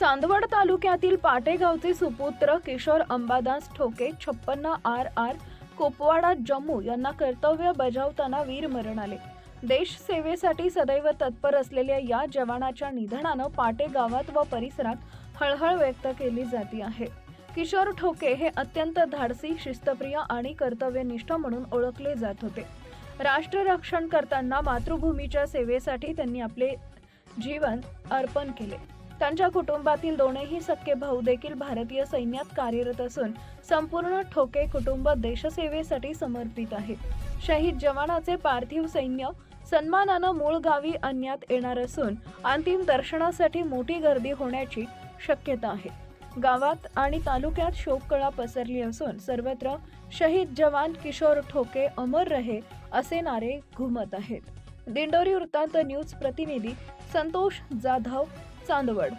चांदवड तालुक्यातील पाटेगावचे सुपुत्र किशोर अंबादास ठोके छप्पन्न आर आर कोपवाडा जम्मू यांना कर्तव्य बजावताना वीरमरण आले. देश सेवेसाठी सदैव तत्पर असलेल्या या जवानाच्या निधनानं पाटे गावात व परिसरात हळहळ व्यक्त केली जाती आहे. किशोर ठोके हे अत्यंत धाडसी शिस्तप्रिय आणि कर्तव्यनिष्ठ म्हणून ओळखले जात होते. राष्ट्र रक्षण करताना मातृभूमीच्या सेवेसाठी त्यांनी आपले जीवन अर्पण केले. त्यांच्या कुटुंबातील दोनही सख्खे भाऊ देखील भारतीय सैन्यात कार्यरत असून संपूर्ण ठोके कुटुंब देशसेवेसाठी समर्पित आहेत. शहीद जवानाचे पार्थिव सैन्य सन्मानानं मूळ गावी आणण्यात येणार असून अंतिम दर्शनासाठी मोठी गर्दी होण्याची शक्यता आहे. गावात आणि तालुक्यात शोककळा पसरली असून सर्वत्र शहीद जवान किशोर ठोके अमर रहे असे नारे घुमत आहेत. दिंडोरी वृत्तांत न्यूज प्रतिनिधी संतोष जाधव चांदवड